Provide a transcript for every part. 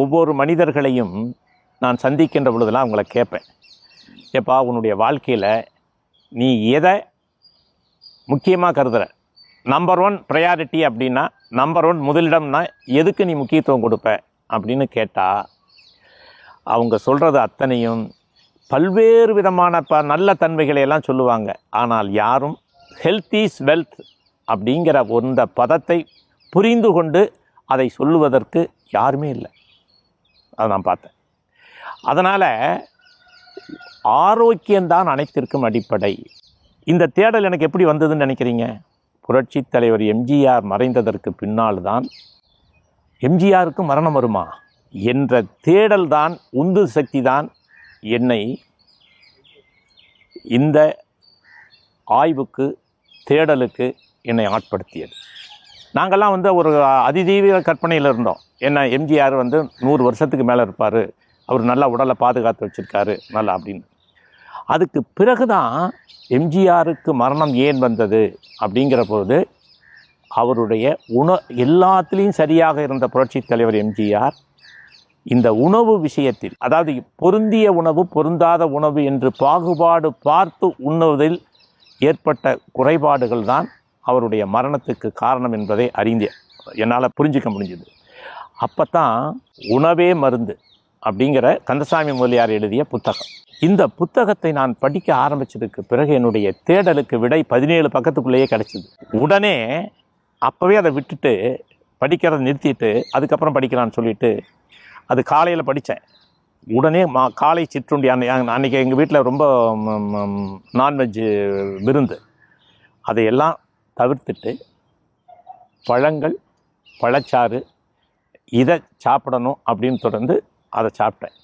ஒவ்வொரு மனிதர்களையும் நான் சந்திக்கின்ற பொழுதெல்லாம் அவங்கள கேட்பேன். ஏப்பா உன்னுடைய வாழ்க்கையில் நீ எதை முக்கியமாக கருதுற? நம்பர் ஒன் ப்ரையாரிட்டி அப்படின்னா நம்பர் ஒன் முதலிடம்னா எதுக்கு நீ முக்கியத்துவம் கொடுப்ப அப்படின்னு கேட்டால் அவங்க சொல்கிறது அத்தனையும் பல்வேறு விதமான ப நல்ல தன்மைகளை எல்லாம் சொல்லுவாங்க. ஆனால் யாரும் ஹெல்த் இஸ் வெல்த் அப்படிங்கிற அந்த பதத்தை புரிந்து கொண்டு அதை சொல்லுவதற்கு யாருமே இல்லை. அதை நான் பார்த்தேன். அதனால் ஆரோக்கியம்தான் அனைத்திற்கும் அடிப்படை. இந்த தேடல் எனக்கு எப்படி வந்ததுன்னு நினைக்கிறீங்க? புரட்சித் தலைவர் எம்ஜிஆர் மறைந்ததற்கு பின்னால் தான் எம்ஜிஆருக்கு மரணம் வருமா என்ற தேடல் தான் உந்து சக்தி தான் என்னை இந்த ஆய்வுக்கு தேடலுக்கு என்னை ஆட்படுத்தியது. நாங்கள்லாம் வந்து ஒரு அதிதீவிர கற்பனையில் இருந்தோம். என்ன எம்ஜிஆர் வந்து நூறு வருஷத்துக்கு மேலே இருப்பார். அவர் நல்லா உடலை பாதுகாத்து வச்சுருக்காரு. நல்லா அப்படின்னு. அதுக்கு பிறகு தான் எம்ஜிஆருக்கு மரணம் ஏன் வந்தது அப்படிங்கிற போது அவருடைய உண எல்லாத்துலேயும் சரியாக இருந்த புரட்சித் தலைவர் எம்ஜிஆர் இந்த உணவு விஷயத்தில் அதாவது பொருந்திய உணவு பொருந்தாத உணவு என்று பாகுபாடு பார்த்து உண்ணுவதில் ஏற்பட்ட குறைபாடுகள் தான் அவருடைய மரணத்துக்கு காரணம் என்பதை அறிந்தேன் என்னால் புரிஞ்சிக்க முடிஞ்சது. அப்போ தான் உணவே மருந்து அப்படிங்கிற கந்தசாமி முதலியார் எழுதிய புத்தகம். இந்த புத்தகத்தை நான் படிக்க ஆரம்பிச்சதுக்கு பிறகு என்னுடைய தேடலுக்கு விடை பதினேழு பக்கத்துக்குள்ளேயே கிடச்சிது. உடனே அப்போவே அதை விட்டுட்டு படிக்கிறத நிறுத்திட்டு அதுக்கப்புறம் படிக்கலான்னு சொல்லிட்டு அது காலையில் படித்தேன் உடனே மா காலை சிற்றுண்டி அன்னை அன்றைக்கி எங்கள் வீட்டில் ரொம்ப நான்வெஜ்ஜு விருந்து. அதையெல்லாம் தவிர்த்துட்டு பழங்கள் பழச்சாறு இதை சாப்பிடணும் அப்படின்னு தொடர்ந்து அதை சாப்பிட்டேன்.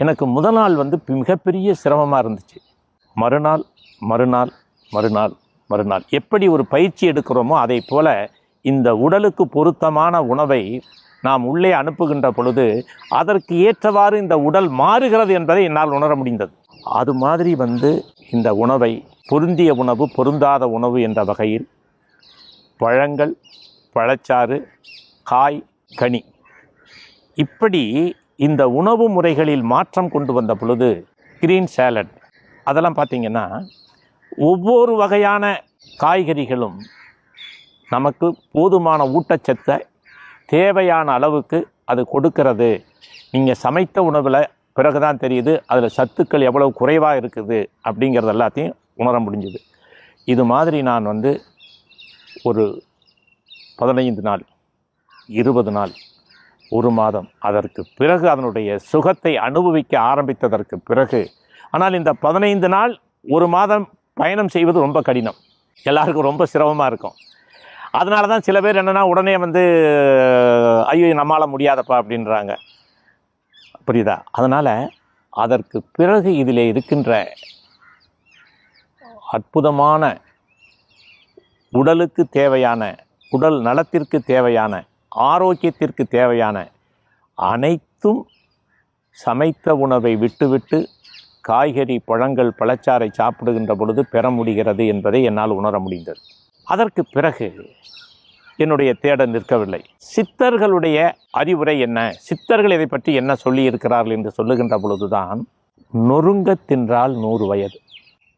எனக்கு முதல் நாள் வந்து மிகப்பெரிய சிரமமாக இருந்துச்சு. மறுநாள் மறுநாள் மறுநாள் மறுநாள். எப்படி ஒரு பயிற்சி எடுக்கிறோமோ அதை போல இந்த உடலுக்கு பொருத்தமான உணவை நாம் உள்ளே அனுப்புகின்ற பொழுது அதற்கு ஏற்றவாறு இந்த உடல் மாறுகிறது என்பதை என்னால் உணர முடிந்தது. அது மாதிரி வந்து இந்த உணவை பொருந்திய உணவு பொருந்தாத உணவு என்ற வகையில் பழங்கள் பழச்சாறு காய் கனி. இப்படி இந்த உணவு முறைகளில் மாற்றம் கொண்டு வந்த பொழுது கிரீன் சேலட் அதெல்லாம் பார்த்தீங்கன்னா ஒவ்வொரு வகையான காய்கறிகளும் நமக்கு போதுமான ஊட்டச்சத்தை தேவையான அளவுக்கு அது கொடுக்கிறது. நீங்கள் சமைத்த உணவில் பிறகு தான் தெரியுது அதில் சத்துக்கள் எவ்வளவு குறைவாக இருக்குது அப்படிங்கிறது எல்லாத்தையும் உணர முடிஞ்சுது. இது மாதிரி நான் வந்து ஒரு பதினைந்து நாள் இருபது நாள் ஒரு மாதம் அதற்கு பிறகு அதனுடைய சுகத்தை அனுபவிக்க ஆரம்பித்ததற்கு பிறகு ஆனால் இந்த பதினைந்து நாள் ஒரு மாதம் பயணம் செய்வது ரொம்ப கடினம். எல்லாருக்கும் ரொம்ப சிரமமாக இருக்கும். அதனால தான் சில பேர் என்னென்னா உடனே வந்து ஐயோ நம்மளால் முடியாதப்பா அப்படின்றாங்க. புரியுதா? அதனால் அதற்கு பிறகு இதில் இருக்கின்ற அற்புதமான உடலுக்கு தேவையான உடல் நலத்திற்கு தேவையான ஆரோக்கியத்திற்கு தேவையான அனைத்தும் சமைத்த உணவை விட்டுவிட்டு காய்கறி பழங்கள் பழச்சாறை சாப்பிடுகின்ற பொழுது பெற முடிகிறது என்பதை என்னால் உணர முடிந்தது. அதற்கு பிறகு என்னுடைய தேடல் நிற்கவில்லை. சித்தர்களுடைய அறிவுரை என்ன? சித்தர்கள் இதை பற்றி என்ன சொல்லியிருக்கிறார்கள் என்று சொல்லுகின்ற பொழுதுதான் நொறுங்க தின்றால் நூறு வயது.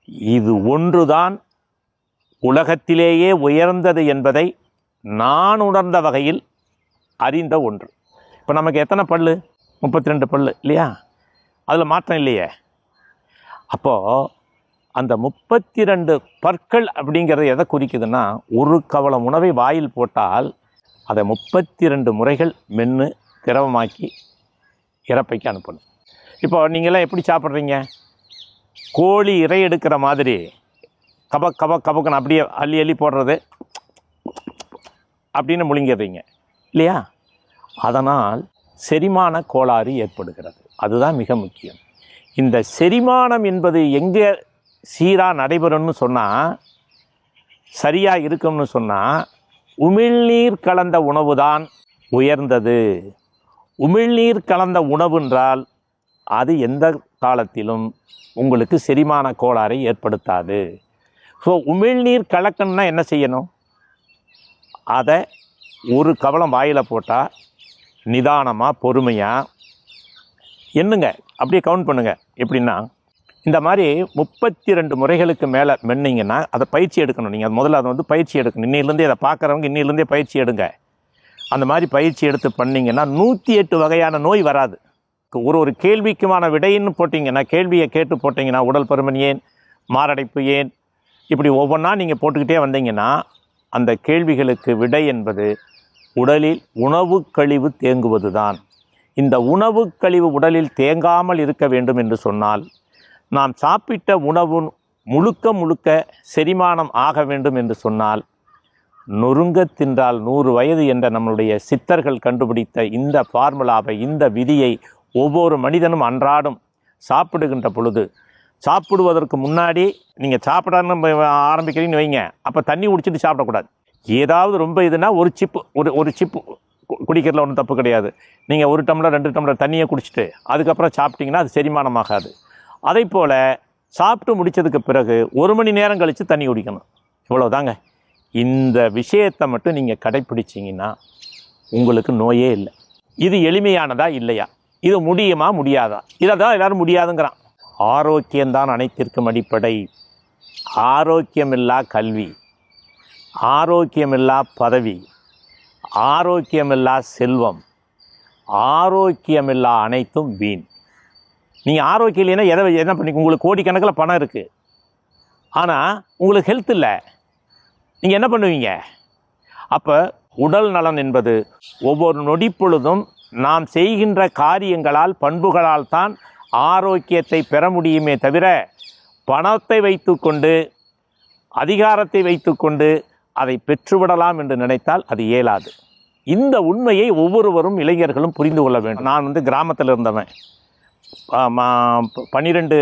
இது ஒன்றுதான் உலகத்திலேயே உயர்ந்தது என்பதை நான் உணர்ந்த வகையில் அறிந்த ஒன்று. இப்போ நமக்கு எத்தனை பல்லு? முப்பத்தி ரெண்டு பல்லு இல்லையா? அதில் மாற்றம் இல்லையே. அப்போது அந்த முப்பத்தி ரெண்டு பற்கள் அப்படிங்கிறது எதை குறிக்குதுன்னா ஒரு கவலம் உணவை வாயில் போட்டால் அதை முப்பத்தி ரெண்டு முறைகள் மென்று திரவமாக்கி இறப்பைக்கு அனுப்பணும். இப்போ நீங்களாம் எப்படி சாப்பிட்றீங்க? கோழி இறை எடுக்கிற மாதிரி கபக் கபக் கபக்குன்னு அப்படியே அள்ளி அள்ளி போடுறது. அப்படின்னு முழுங்கிடுறீங்க. இல்லையா? அதனால் செரிமான கோளாறு ஏற்படுகிறது. அதுதான் மிக முக்கியம். இந்த செரிமானம் என்பது எங்கே சீராக நடைபெறும்னு சொன்னால் சரியாக இருக்கும்னு சொன்னால் உமிழ்நீர் கலந்த உணவு தான் உயர்ந்தது. உமிழ்நீர் கலந்த உணவு என்றால் அது எந்த காலத்திலும் உங்களுக்கு செரிமான கோளாறை ஏற்படுத்தாது. ஸோ உமிழ்நீர் கலக்கணும்னா என்ன செய்யணும்? அதை ஒரு கவலம் வாயில் போட்டால் நிதானமாக பொறுமையாக என்னங்க அப்படியே கவுண்ட் பண்ணுங்கள் எப்படின்னா இந்த மாதிரி முப்பத்தி ரெண்டு முறைகளுக்கு மேலே மென்னிங்கன்னா அதை பயிற்சி எடுக்கணும். நீங்கள் அது முதல்ல அதை வந்து பயிற்சி எடுக்கணும். இன்னிலேருந்தே அதை பார்க்குறவங்க இன்னிலேருந்தே பயிற்சி எடுங்க. அந்த மாதிரி பயிற்சி எடுத்து பண்ணிங்கன்னா நூற்றி எட்டு வகையான நோய் வராது. ஒரு ஒரு கேள்விக்குமான விடைன்னு போட்டிங்கன்னா கேள்வியை கேட்டு போட்டிங்கன்னா உடல் பருமன் ஏன்? மாரடைப்பு ஏன்? இப்படி ஒவ்வொன்றா நீங்கள் போட்டுக்கிட்டே வந்தீங்கன்னா அந்த கேள்விகளுக்கு விடை என்பது உடலில் உணவு கழிவு தேங்குவது தான் இந்த உணவு கழிவு உடலில் தேங்காமல் இருக்க வேண்டும் என்று சொன்னால் நாம் சாப்பிட்ட உணவு முழுக்க முழுக்க செரிமானம் ஆக வேண்டும் என்று சொன்னால் நொறுங்க தின்றால் நூறு வயது என்ற நம்மளுடைய சித்தர்கள் கண்டுபிடித்த இந்த ஃபார்முலாவை இந்த விதியை ஒவ்வொரு மனிதனும் அன்றாடம் சாப்பிடுகின்ற பொழுது சாப்பிடுவதற்கு முன்னாடி நீங்கள் சாப்பிடாதுன்னு ஆரம்பிக்கிறீங்கன்னு வைங்க. அப்போ தண்ணி குடிச்சிட்டு சாப்பிடக்கூடாது. ஏதாவது ரொம்ப இதுனா ஒரு சிப்பு ஒரு ஒரு சிப்பு கு- குடிக்கிறதுல ஒன்றும் தப்பு கிடையாது. நீங்கள் ஒரு டம்ளர் ரெண்டு டம்ளர் தண்ணியை குடிச்சிட்டு அதுக்கப்புறம் சாப்பிட்டீங்கன்னா அது செரிமானமாகாது. அதே போல் சாப்பிட்டு முடிச்சதுக்கு பிறகு ஒரு மணி நேரம் கழித்து தண்ணி குடிக்கணும். இவ்வளோதாங்க இந்த விஷயத்தை மட்டும் நீங்கள் கடைப்பிடிச்சிங்கன்னா உங்களுக்கு நோயே இல்லை. இது எளிமையானதா இல்லையா? இது முடியுமா? முடியாதா? இதை தான் எல்லோரும் முடியாதுங்கிறான். ஆரோக்கியம்தான் அனைத்திற்கும் அடிப்படை. ஆரோக்கியமில்லா கல்வி. ஆரோக்கியமில்லா பதவி. ஆரோக்கியமில்லா செல்வம். ஆரோக்கியமில்லா அனைத்தும் வீண். நீங்கள் ஆரோக்கியம் இல்லைன்னா எதை என்ன பண்ணி உங்களுக்கு கோடிக்கணக்கில் பணம் இருக்குது ஆனால் உங்களுக்கு ஹெல்த் இல்லை. நீங்கள் என்ன பண்ணுவீங்க? அப்போ உடல் நலன் என்பது ஒவ்வொரு நொடிப்பொழுதும் நாம் செய்கின்ற காரியங்களால் பண்புகளால் தான் ஆரோக்கியத்தை பெற முடியுமே தவிர பணத்தை வைத்துக்கொண்டு அதிகாரத்தை வைத்துக்கொண்டு அதை பெற்றுவிடலாம் என்று நினைத்தால் அது இயலாது. இந்த உண்மையை ஒவ்வொருவரும் இளைஞர்களும் புரிந்து கொள்ள வேண்டும். நான் வந்து கிராமத்தில் இருந்தவன். பன்னிரெண்டு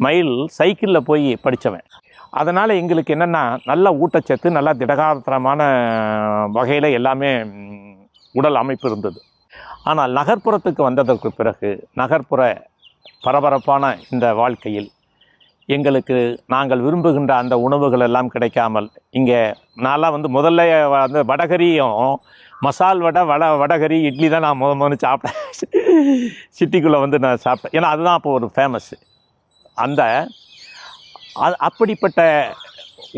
மைல் சைக்கிளில் போய் படித்தவன் அதனால் எங்களுக்கு என்னென்னா நல்ல ஊட்டச்சத்து நல்ல திடகாத்திரமான வகையில் எல்லாமே உடல் அமைப்பு இருந்தது. ஆனால் நகர்ப்புறத்துக்கு வந்ததற்கு பிறகு நகர்ப்புற பரபரப்பான இந்த வாழ்க்கையில் எங்களுக்கு நாங்கள் விரும்புகின்ற அந்த உணவுகள் எல்லாம் கிடைக்காமல் இங்கே நான்லாம் வந்து முதல்ல வந்து வடகரியும் மசால் வடை வட வடகரி இட்லி தான் நான் முத முதல்ல சாப்பிட்டேன். சிட்டிக்குள்ளே வந்து நான் சாப்பிட்டேன். ஏன்னா அதுதான் அப்போ ஒரு ஃபேமஸ்ஸு அந்த அப்படிப்பட்ட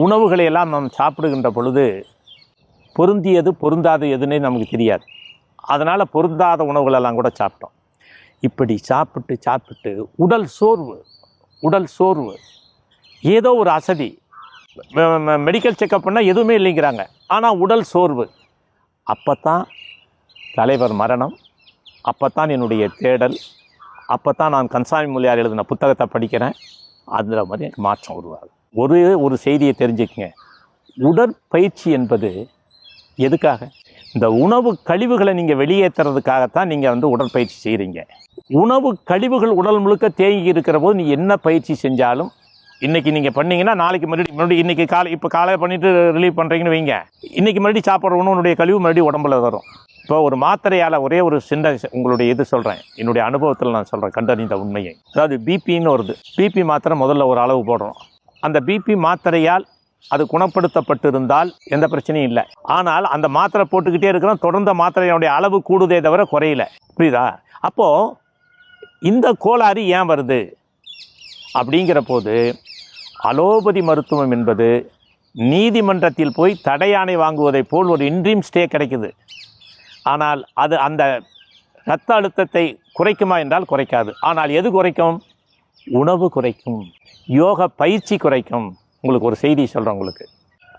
உணவுகளை எல்லாம் நாம் சாப்பிடுகின்ற பொழுது பொருந்தியது பொருந்தாது எதுன்னே நமக்கு தெரியாது. அதனால் பொருந்தாத உணவுகளெல்லாம் கூட சாப்பிட்டோம். இப்படி சாப்பிட்டு சாப்பிட்டு உடல் சோர்வு உடல் சோர்வு ஏதோ ஒரு அசதி மெடிக்கல் செக்கப் பண்ணால் எதுவுமே இல்லைங்கிறாங்க. ஆனால் உடல் சோர்வு. அப்போ தான் தலைவர் மரணம். அப்போ தான் என்னுடைய தேடல். அப்போ தான் நான் கன்சாமி மொழியார் எழுதின புத்தகத்தை படிக்கிறேன். அதில் மாதிரி எனக்கு மாற்றம் உருவாகும் ஒரு ஒரு செய்தியை தெரிஞ்சுக்கங்க. உடற்பயிற்சி என்பது எதுக்காக? இந்த உணவு கழிவுகளை நீங்கள் வெளியேற்றுறதுக்காகத்தான் நீங்கள் வந்து உடற்பயிற்சி செய்கிறீங்க உணவு கழிவுகள் உடல் முழுக்க தேங்கி இருக்கிற போது நீ என்ன பயிற்சி செஞ்சாலும் இன்றைக்கி நீங்கள் பண்ணீங்கன்னா நாளைக்கு மறுபடியும் மறுபடியும் இன்றைக்கி காலை இப்போ காலையில் பண்ணிவிட்டு ரிலீவ் பண்ணுறீங்கன்னு வைங்க. இன்னைக்கு மறுபடியும் சாப்பிட்ற உணவுனுடைய கழிவு மறுபடியும் உடம்புல வரும். இப்போ ஒரு மாத்திரையால் ஒரே ஒரு சின்ன உங்களுடைய இது சொல்கிறேன் என்னுடைய அனுபவத்தில் நான் சொல்கிறேன் கண்டறிந்த உண்மையை. அதாவது பிபின்னு வருது. பிபி மாத்திரை முதல்ல ஒரு அளவு போடுறோம். அந்த பிபி மாத்திரையால் அது குணப்படுத்தப்பட்டிருந்தால் எந்த பிரச்சனையும் இல்லை. ஆனால் அந்த மாத்திரை போட்டுக்கிட்டே இருக்கிறோம் தொடர்ந்த மாத்திரையினுடைய அளவு கூடுதே தவிர குறையல. புரியுதா? அப்போது இந்த கோளாறு ஏன் வருது? அப்படிங்கிற போது அலோபதி மருத்துவம் என்பது நீதிமன்றத்தில் போய் தடையாணை வாங்குவதைப் போல் ஒரு இன்ட்ரீம் ஸ்டே கிடைக்குது. ஆனால் அது அந்த இரத்த அழுத்தத்தை குறைக்குமா என்றால் குறைக்காது. ஆனால் எது குறைக்கும்? உணவு குறைக்கும். யோக பயிற்சி குறைக்கும். உங்களுக்கு ஒரு செய்தி சொல்கிறேன் உங்களுக்கு.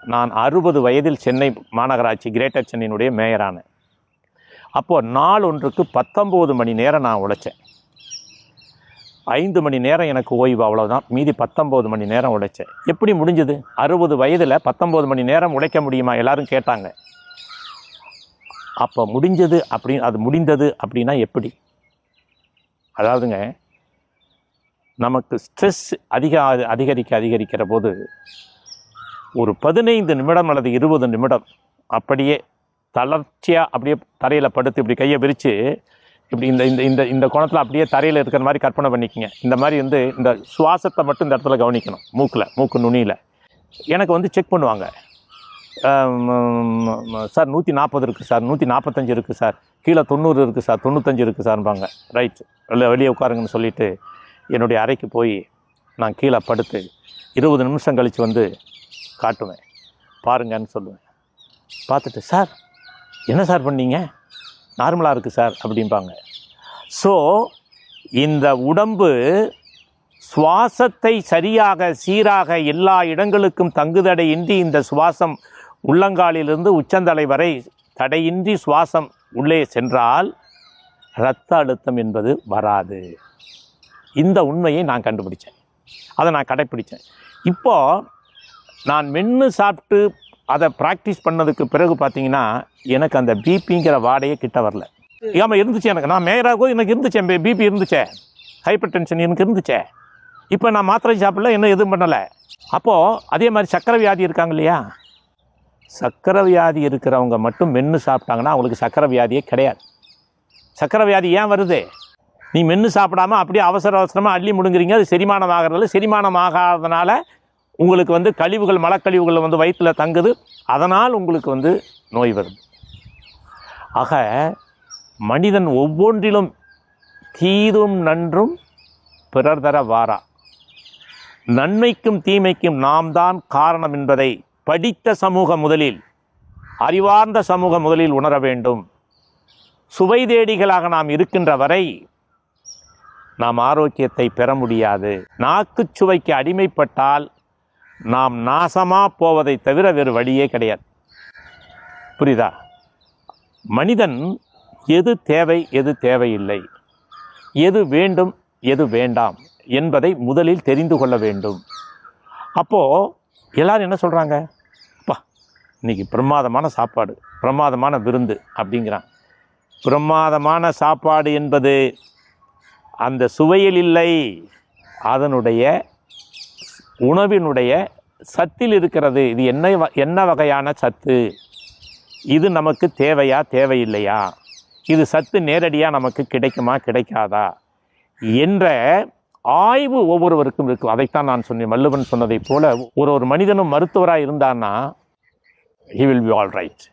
நான் அறுபது வயதில் சென்னை மாநகராட்சி கிரேட்டர் சென்னையினுடைய மேயரானேன். அப்போது நாள் ஒன்றுக்கு பத்தொம்போது மணி நேரம் நான் உழைச்சேன். ஐந்து மணி நேரம் எனக்கு ஓய்வு அவ்வளோதான் மீதி பத்தொம்போது மணி நேரம் உழைச்சேன். எப்படி முடிஞ்சது? அறுபது வயதில் பத்தொம்போது மணி நேரம் உழைக்க முடியுமா? எல்லோரும் கேட்டாங்க. அப்போ முடிஞ்சது அப்படி அது முடிந்தது அப்படின்னா எப்படி? அதாவதுங்க நமக்கு ஸ்ட்ரெஸ் அதிக அதிகரிக்க அதிகரிக்கிற போது ஒரு பதினைந்து நிமிடம் அல்லது இருபது நிமிடம் அப்படியே தளர்ச்சியாக அப்படியே தரையில் படுத்து இப்படி கையை விரித்து இப்படி இந்த இந்த இந்த இந்த கோணத்தில் அப்படியே தரையில் இருக்கிற மாதிரி கற்பனை பண்ணிக்கங்க. இந்த மாதிரி வந்து இந்த சுவாசத்தை மட்டும் இந்த இடத்துல கவனிக்கணும். மூக்கில் மூக்கு நுனியில். எனக்கு வந்து செக் பண்ணுவாங்க. சார் நூற்றி நாற்பது இருக்குது சார் நூற்றி நாற்பத்தஞ்சு இருக்குது சார். கீழே தொண்ணூறு இருக்குது சார் தொண்ணூத்தஞ்சு இருக்குது சார்பாங்க ரைட் இல்லை வெளியே உட்காருங்கன்னு சொல்லிவிட்டு என்னுடைய அறைக்கு போய் நான் கீழே படுத்து இருபது நிமிஷம் கழித்து வந்து காட்டுவேன். பாருங்கன்னு சொல்லுவேன். பார்த்துட்டு சார் என்ன சார் பண்ணீங்க? நார்மலாக இருக்குது சார் அப்படிம்பாங்க. ஸோ இந்த உடம்பு சுவாசத்தை சரியாக சீராக எல்லா இடங்களுக்கும் தங்குதடையின்றி இந்த சுவாசம் உள்ளங்காலிலிருந்து உச்சந்தலை வரை தடையின்றி சுவாசம் உள்ளே சென்றால் இரத்த அழுத்தம் என்பது வராது. இந்த உண்மையை நான் கண்டுபிடிச்சேன். அதை நான் கடைப்பிடிச்சேன். இப்போ நான் மென்று சாப்பிட்டு அதை ப்ராக்டிஸ் பண்ணதுக்கு பிறகு பார்த்தீங்கன்னா எனக்கு அந்த பிபிங்கிற வாடையே கிட்ட வரல. ஏமா இருந்துச்சு எனக்கு? நான் மேயராகவும் எனக்கு இருந்துச்சேன் பிபி இருந்துச்சே. ஹைப்பர் டென்ஷன் எனக்கு இருந்துச்சே. இப்போ நான் மாத்திரை சாப்பிடல என்ன எதுவும் பண்ணலை. அப்போது அதே மாதிரி சக்கரை வியாதி இருக்காங்க இல்லையா? சக்கரை வியாதி இருக்கிறவங்க மட்டும் மென்று சாப்பிட்டாங்கன்னா அவங்களுக்கு சக்கரை வியாதியே கிடையாது. சக்கரை வியாதி ஏன் வருது? நீ மென்று சாப்பிடாம அப்படியே அவசர அவசரமாக அள்ளி முடுங்குறீங்க அது செரிமானம் ஆகிறதில்ல செரிமானம் ஆகாதனால உங்களுக்கு வந்து கழிவுகள் மலக்கழிவுகள் வந்து வயிற்றில் தங்குது அதனால் உங்களுக்கு வந்து நோய் வருது. ஆக மனிதன் ஒவ்வொன்றிலும் தீதும் நன்றும் பிறர் தர வாரா. நன்மைக்கும் தீமைக்கும் நாம் தான் காரணம் என்பதை படித்த சமூகம் முதலில் அறிவார்ந்த சமூகம் முதலில் உணர வேண்டும். சுவை தேடிகளாக நாம் இருக்கின்ற வரை நாம் ஆரோக்கியத்தை பெற முடியாது. நாக்குச் சுவைக்கு அடிமைப்பட்டால் நாம் நாசமா போவதை தவிர வேறு வழியே கிடையாது. புரியுதா? மனிதன் எது தேவை எது தேவையில்லை. எது வேண்டும் எது வேண்டாம் என்பதை முதலில் தெரிந்து கொள்ள வேண்டும். அப்போது எல்லாரும் என்ன சொல்கிறாங்க அப்பா இன்றைக்கி பிரமாதமான சாப்பாடு பிரமாதமான விருந்து அப்படிங்கிறான். பிரமாதமான சாப்பாடு என்பது அந்த சுவையில் இல்லை அதனுடைய உணவினுடைய சத்தில் இருக்கிறது. இது என்ன வ- என்ன வகையான சத்து? இது நமக்கு தேவையா தேவையில்லையா? இது சத்து நேரடியாக நமக்கு கிடைக்குமா கிடைக்காதா? என்ற ஆய்வு ஒவ்வொருவருக்கும் இருக்கும். அதைத்தான் நான் சொன்னேன். வள்ளுவன் சொன்னதைப் போல ஒரு ஒரு மனிதனும் மருத்துவராக இருந்தான்னா he will be all right